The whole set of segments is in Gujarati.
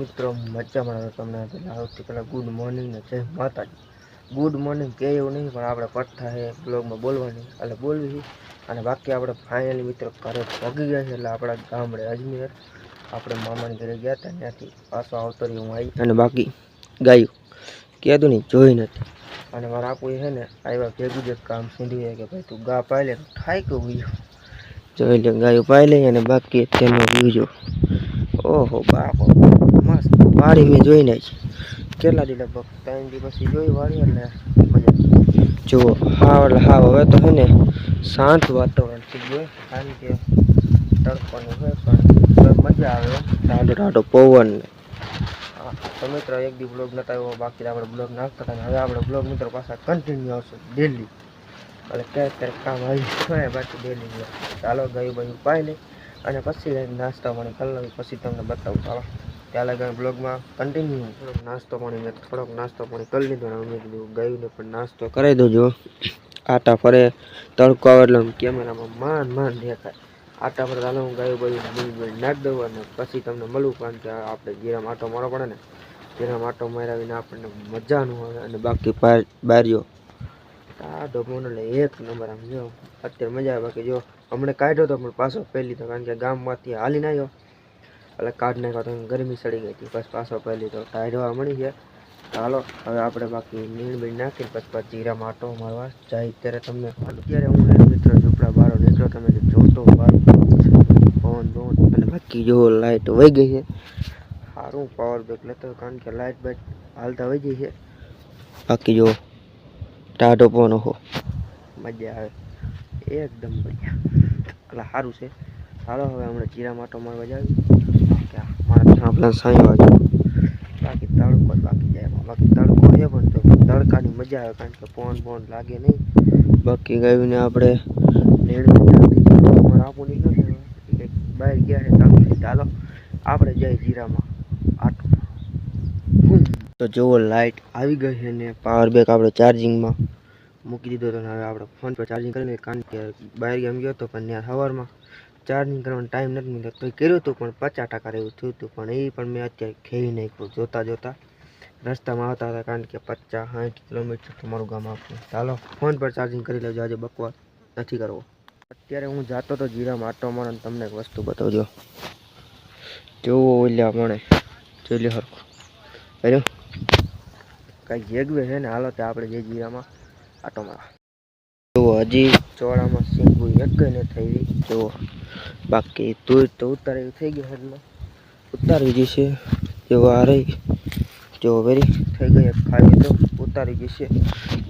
મિત્રો, મજામાં તમને સૌથી પહેલાં ગુડ મોર્નિંગ જય માતાજી. ગુડ મોર્નિંગ કે એવું નહીં, પણ આપણે પડતા છે બ્લોગમાં બોલવાની. એટલે બોલવી અને બાકી આપણે ફાઇનલી મિત્રો ઘરે પગી ગયા છે, એટલે આપણા ગામડે અજમેર. આપણે મામાની ઘરે ગયા હતા, ત્યાંથી પાછો આવતો રહ્યો હું આવી અને બાકી ગાયું કહેતું નહીં, જોઈ નથી. અને મારા આપું છે ને, આવ્યા ભેગું જ કામ સીંધ્યું કે ભાઈ તું ગા પાઈ લે કે ગયું જોઈ લે, ગાયું પાઈ લઈ અને બાકી તેનો વ્યૂ જો. ઓહો, બાપો. વાડી મેં જોઈ નાખી કેટલા દી લગભગ? ત્રણ દી પછી જોઈ વાળી એટલે જુઓ હાવ એટલે હાવ. હવે તો છે ને શાંત વાતાવરણ થઈ ગયું કારણ કે તડકોનું હોય પણ મજા આવે ટાઢો ટાઢો પવન. તમે હા, તો મિત્રો એક દી બ્લોગ નતા આવ્યો બાકી આપણે બ્લોગ નાખતા હતા હવે આપણે બ્લોગ મિત્રો પાછા કન્ટિન્યુ આવશે ડેલી એટલે ક્યારેક ક્યારેક કામ આવી હોય બાકી ડેલી ચાલો ગયું બધું પાઈ લઈ અને પછી નાસ્તા મને કરી પછી તમને બતાવું. ચાલો ત્યાં લગા બ્લોગમાં કન્ટિન્યુ થોડોક નાસ્તો પાણી મેં થોડોક નાસ્તો પાણી કરી લીધો અને મેં કીધું ગાયને પણ નાસ્તો કરાવી દેજો. આટા ફરે, તડકો આવે એટલે કેમેરામાં માન માન દેખાય. આટા પર ચાલો હું ગાયું બધું બીજ નાખી દઉં અને પછી તમને મળું કારણ કે આપણે ગીરામ આટો મારો પડે ને. ગીરામ આટો મારાવીને આપણને મજાનું આવે અને બાકી બાર, બારીઓ. ટાઢો મોનો એટલે એક નંબર આમ જો. અત્યારે મજા આવે બાકી જો. હમણાં કાઢ્યો તો પણ પાછો પહેલી તો કારણ કે ગામમાંથી હાલીને આવ્યો. એટલે કાઢ નાખ્યો તો ગરમી સડી ગઈ હતી. પછી પાછો પહેલી તો ટાઢવા મળી ગયા. ચાલો હવે આપણે બાકી નીણ બીણ નાખીને પછી પછી જીરા માટો મારવા જાય. ત્યારે તમને અત્યારે હું મિત્ર ઝૂંપડા બારો નીકળો, તમે જોતો બારો પવન પવન અને બાકી જો લાઇટ વહી ગઈ છે. સારું પાવર બેક લેતો કારણ કે લાઇટ બેટ હાલતા વહી ગઈ છે. બાકી જો ટાઢો પવન હો મજા આવે. એકદમ બઢિયા એટલે સારું છે. ચાલો હવે હમણાં જીરા માટો મારવા જાવી. કે મારા ત્યાં પેલા સાંઈ બાજુ બાકી તડકો જ બાકી જાય એમાં. બાકી તડકો છે પણ તો તડકાની મજા આવે કારણ કે પવન પવન લાગે નહીં. બાકી ગાયુંને આપણે નેણ મારા આપું નહીં કંઈક બહાર ગયા છે કામ ચાલો, આપણે જઈએ જીરામાં આટો હમ. તો જુઓ લાઇટ આવી ગઈ છે ને પાવર બેક આપણે ચાર્જિંગમાં મૂકી દીધો હતો ને હવે આપણે ફોન પર ચાર્જિંગ કરીને કારણ કે બહાર ગેમ ગયો હતો પણ ત્યાં સવારમાં ચાર્જિંગ કરવાનો ટાઈમ નથી મળ્યો તો કર્યું હતું પણ પચાસ ટકા એવું થયું હતું. પણ એ પણ મેં અત્યારે ખેઈ નાખ્યું. જોતા જોતા રસ્તામાં આવતા હતા કારણ કે પચાસ સાઠ કિલોમીટર તમારું ગામ આપવું ચાલો ફોન પર ચાર્જિંગ કરી લેજો. આજે બકવાસ નથી કરવો. અત્યારે હું જાતો તો જીરામાં, આટો મારો તમને એક વસ્તુ બતાવજો. જેવો ઓલ્યા મને જોઈ લે હરખું. કર્યું કાંઈ જેગવે છે ને? હાલો તે આપણે જે જીરામાં, આટો મારવા. જુઓ હજી ચોળામાં સિંગું એક ને થઈ જુઓ બાકી તું તો ઉતારેલી થઈ ગયું હાથમાં ઉતારી જશે આ રહી જો વેરી થઈ ગઈ ખાલી તો ઉતારી જશે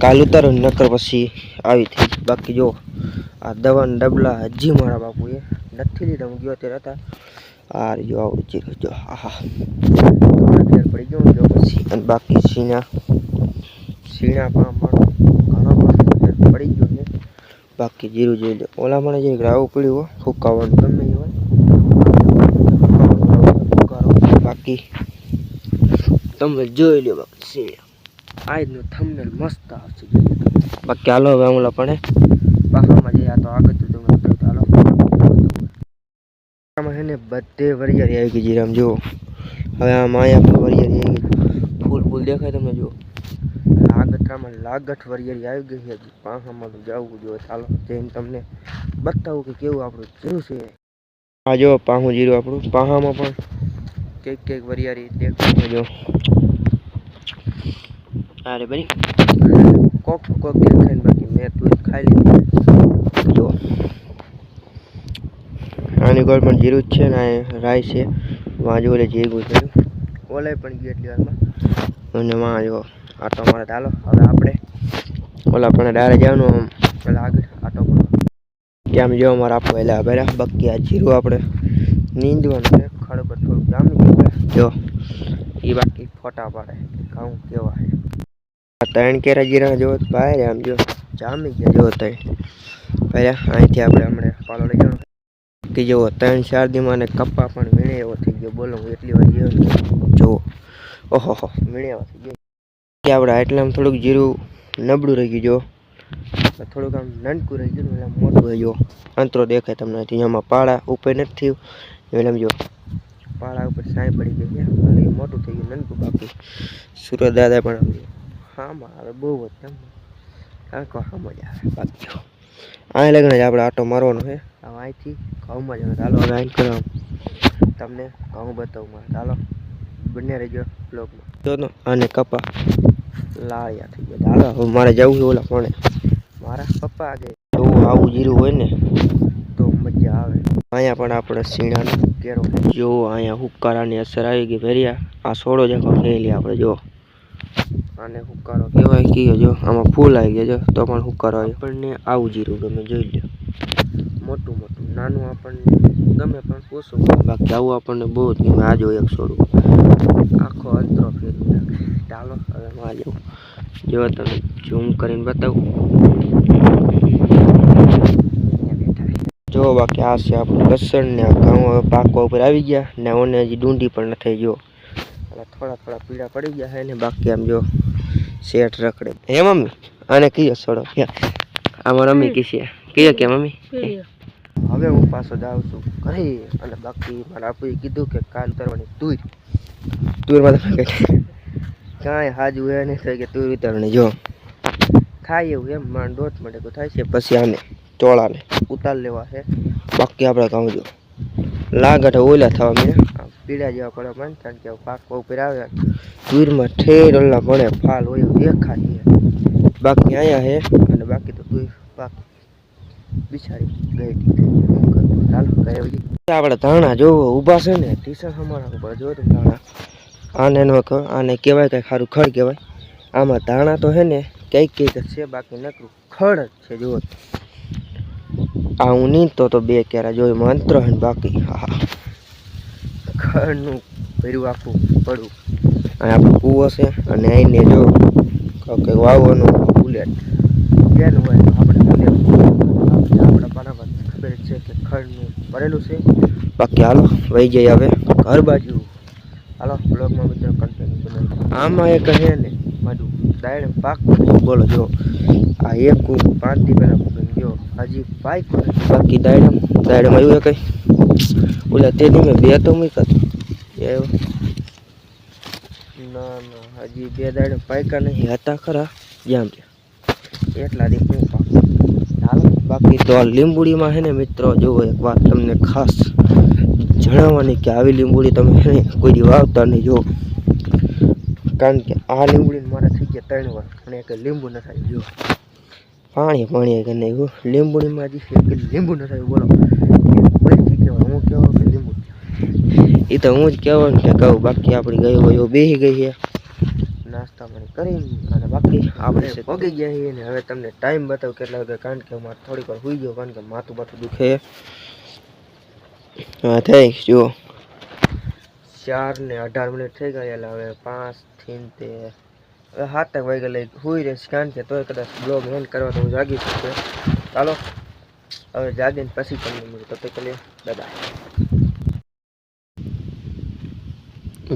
કાલ ઉતારો નકર પછી આવી થઈ બાકી જો આ દવાના ડબલા હજી મારા બાપુએ નથી લીધા. હું ગયો ત્યારે હતા. આ જો આવું ચીરું, જો આહા પડી ગયો જો પછી. અને બાકી સીના સીણા પણ ઘણો પડી ગયો. બાકી જીરું જોઈ લે. ઓલા મને જે રાવું પડ્યું હોય ફૂકાવાનું ગમે હોય. બાકી તમે જોઈ લો બાકી સીણા આજનું થંબનેલ મસ્ત આવશે બાકી હાલો હવે હું પણ. પાછળમાં જઈએ તો આગળ તો તમને હાલો. આમાં છે ને બધે વરિયાળી આવી ગઈ જીરામ, જુઓ. હવે આમાં અહીંયા વરિયાળી આવી ગઈ. ફૂલ ફૂલ દેખાય તમને, જુઓ. લાગતરામાં લાગઠ વરિયાળી આવી ગઈ છે. હજી પાંખામાં તો જવું જોઈએ ચાલો જઈને તમને બતાવું કે કેવું આપણું જીરું છે. આ જો પાહું જીરું આપણું. પાહામાં પણ કંઈક કંઈક વરિયાળી દેખાય જો. અરે ભાઈ કોક કોક દેખાય બાકી મેં તું ખાઈ લીધું. જો. આની ગોળ પણ જીરું જ છે ને રાઈ છે. વાંજો એટલે જેગું છે. ઓલે પણ ગઈ એટલી વારમાં. અને વાં જો આટો મારે ચાલો, હવે આપણે ઓલા પણ ડાયરે જવાનું આમ. પેલા આગળ આટો પણ કેમ જો અમારે આપો એટલે બરાબર બાકી આ જીરું આપણે. નીંદવાનું છે, ખડ પર થોડુંક જામી જો એ બાકી ફોટા પાડે ઘઉં કેવા ત્રણ કેરા જીરા જો બહાર આમ જો જામી ગયા જો ત્રણ પહેલાં અહીંથી આપણે હમણાં પાલો લઈ જવાનો. કે જેવો ત્રણ ચાર દીમાં ને કપ્પા પણ વીણે એવો થઈ ગયો, બોલો, હું એટલી વાર ગયો જુઓ ઓહો હો વીણે એવો થઈ ગયો. કે એટલે આમ થોડુંક જીરું નબળું રહી ગયું જો. થોડુંક આમ નાનકું રહી ગયું, એટલે મોટું રહી ગયું. અંતરો દેખાય તમને અહીંથી એમાં પાળા ઉપર નથી થયું. એટલે જો, પાળા ઉપર સાંઈ પડી ગઈ છે. અને મોટું થઈ ગયું નનકું બાકી. સુરત દાદા પણ હામાં આવે, બહુ જ એમ આંખો હામાં જ આવે, બાકી. અહીં લગ્ન જ આપણે આટો મારવાનો છે. હવે અહીંથી ઘઉંમાં જ ચાલો હવે અહીં કરો તમને ઘઉં બતાવું મારે. ચાલો બંને રહેજો બ્લોગમાં. તો અને કપા. લાળિયા થઈ ગયા. દાદા હવે મારે જવું છે ઓલા કોણે મારા પપ્પા આજે જોવું આવું જીરું હોય ને તો મજા આવે. અહીંયા પણ આપણે શીણાનો કેરો. જો અહીંયા હુક્કારાની અસર આવી ગઈ ફેરિયા આ સોડો જ આખો ખેલી આપણે જો. અને હુકારો કહેવાય કયો જો. આમાં ફૂલ આવી ગયા જો. તો પણ હુકારો આવ્યો. આપણને આવું જીરું ગમે જોઈ લો મોટું મોટું. નાનું આપણને ગમે પણ ઓછું બાકી આવું આપણને બહુ જ ગમે. આ જો એક સોડું આખો અંતરો ફેરવી નાખે. ચાલો હવે હું આ જાઉં. જો તમે ઝૂમ કરીને બતાવું. જો બાકી આ છે આપણું લસણ ને ઘઉં હવે પાકવા ઉપર આવી ગયા ને ઓને હજી ડુંડી પણ નથી જો. એટલે થોડા થોડા પીળા પડી ગયા છે ને બાકી આમ જો શેઠ રખડે. હે મમ્મી? આને કયો? છોડો આમાં રમી કી છે. કયો કે મમ્મી? હવે હું પાછો જાઉં છું ઘરે અને બાકી મારા બાપુએ કીધું કે કાલ કરવાની તુર. તુરમાં તમે કંઈ હાજુ એ નહીં થાય કે તુર ઉતારણી જો. ખાય એવું એમ માણ દોઢ મળે થાય છે. પછી આને ચોળાને ઉતાર લેવા છે બાકી આપણે કહું જો લાગટ ઓલા થવા મેં પીળા જેવા પડે મને કારણ કે પાક ઉપર આવે તુરમાં ઠેર ઓલા ભણે ફાલ હોય દેખાય બાકી અહીંયા છે અને બાકી તો તુર પાક બિચારી ગઈ શું ચાલો ઘરે વળી આપણે ધાણા જો ઊભા છે ને ટીશન અમારા ઉપર જો તો ધાણા. આને નો આને કહેવાય કંઈ સારું ખડ કહેવાય. આમાં ધાણા તો છે ને કંઈક કંઈક છે બાકી નકરું ખડ જ છે જુઓ. આ હું નીંદતો તો બે ક્યારે જોઈ મંત્ર હે બાકી. હા ખડનું ભર્યું આખું પડું. અને આપણો કૂવો છે અને અહીંને જો કંઈક વાવવાનું બુલેટ. બેનું હોય આપણા બરાબર ખબર જ છે કે ખડનું ભરેલું છે. બાકી હાલો, વહી જઈએ હવે ઘર બાજુ. હાલો બ્લોગમાં મિત્રો કન્ટેન્ટ બનાવી આમાં એક છે ને, મારું દાયણ પાક બોલો, જો. આ એક પાંચ દી પહેલાં મૂકીને ગયો. હજી પાઈક બાકી દાયણમ, દાયણમાં એવું કંઈ ઓલા તે દી મેં બે તો મૂક્યા એવું. ના ના, હજી બે દાડે પાયકા નહીં. હતા ખરા જ્યાં એટલા દી હું પાક. ચાલો બાકી તો આ લીંબુડીમાં છે ને મિત્રો, જુઓ એક વાત તમને ખાસ જણાવવાની કે આવી લીંબુડી તમે છે ને કોઈ વાવતા નહીં જો કારણ કે આ લીંબુડી મારા થઈ ગયા ત્રણ વાર અને એક લીંબુ ન થાય જો પાણી પાણી કે નહીં લીંબુડીમાં હજી એક લીંબુ ન થાય, બોલો. કહેવાય હું કહેવા કે લીંબુ. એ તો હું જ કહેવાનું કે કહું, બાકી આપણી ગયો ગયો ગઈ છે. નાસ્તા પાણી કરી અને બાકી આપણે પગી ગયા છીએ ને હવે તમને ટાઈમ બતાવું કેટલા વાગે કારણ કે મારે થોડીક વાર સુઈ ગયો કારણ કે માથું બાથું દુખે. હા થઈ જુઓ. ચાર ને અઢાર મિનિટ થઈ ગયા એટલે હવે પાંચથી તે હવે સાતક વાગે લઈ સુઈ રહીશ કારણ કે તોય કદાચ બ્લોગ એન્ડ કરવા તો હું જાગી શકું. ચાલો હવે જાગીને પછી તમને મળું તો તે કરીએ દાદા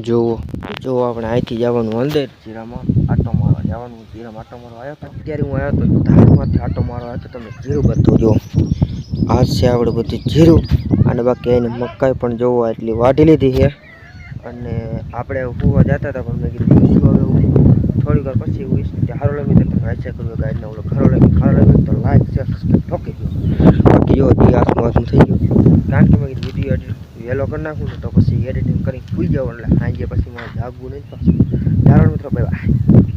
જોવો જો આપણે અહીંથી જવાનું અંદર જીરામાં. આટો મારવા જવાનું, જીરામાં આટો મારવા આવ્યો હતો. અત્યારે હું આવ્યો હતો ધારમાંથી આટો મારવા આવ્યો તો તમે જીરું બધું જો આ છે આપણે બધું જીરું. અને બાકી એને મકાઈ પણ જોવો એટલી વાઢી લીધી છે. અને આપણે હુવા જતા હતા, પણ મેં કીધું હવે થોડીક વાર પછી હું સારો લાગ્યું તો તમે આચા કરવું ગાડીના ઓલો ખરો લાગ્યો. ખરો લાગ્યો તો લાઈક છે ઠોકી ગયો. બાકી જો દી હાથમાં થઈ ગયું. કારણ કે મેં કીધું વીડિયો એડિટ વહેલો કરી નાખું ને તો પછી એડિટિંગ કરીને સુઈ જાવ એટલે સાંજે પછી મારે જાગવું નહીં પાછું. ચાલો મિત્રો ભાઈ બાય